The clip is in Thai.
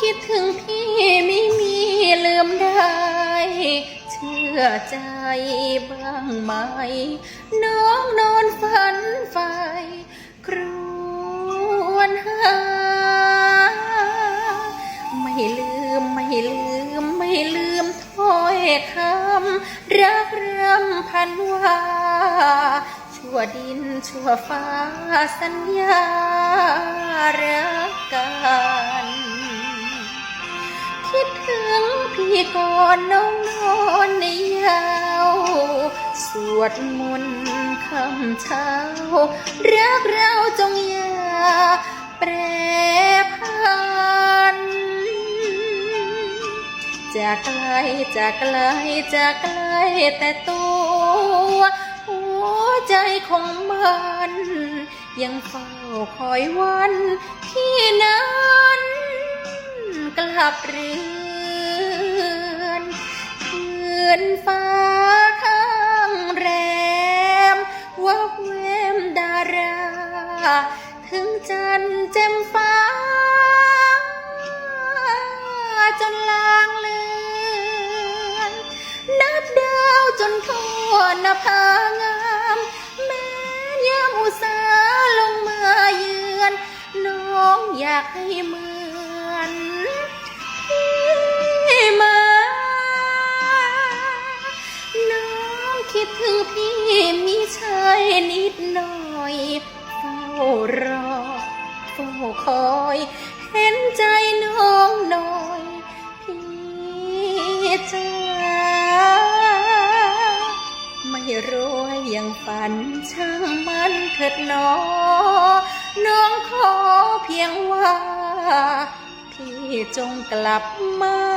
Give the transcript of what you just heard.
คิดถึงพี่ไม่มีลืมได้ เชื่อใจบ้างไหม น้องนอนฝันไฟครวญหา ไม่ลืมไม่ลืมไม่ลืมถ้อยคำรักรำพันว่าชั่วดินชั่วฟ้าสัญญารักกัน งพี่ก่อนน้องนอนในยาว สวดมนต์คำเช้ารักเราจงอย่าแปรพันจากไกลจากไกลจากไกลแต่ตัว หัวใจของมันยังเฝ้าคอยวันที่นั้นกลับเรือ นฟ้าข้างแรมวับเวมดารา ถึงจันทร์แจ่มฟ้า จนลางเลือนนับดาวจนทั่วนภางามแม้ยามอุสาลงมาเยือน น้องอยากให้เหมือน ดถึงพี่มีชายนิดหน่อยเฝ้ารอเฝ้าคอย เห็นใจน้องหน่อย พี่จ้าไม่รวยอย่างฝันช่างมันเถิดหนอน้องขอเพียงว่า พี่จงกลับมา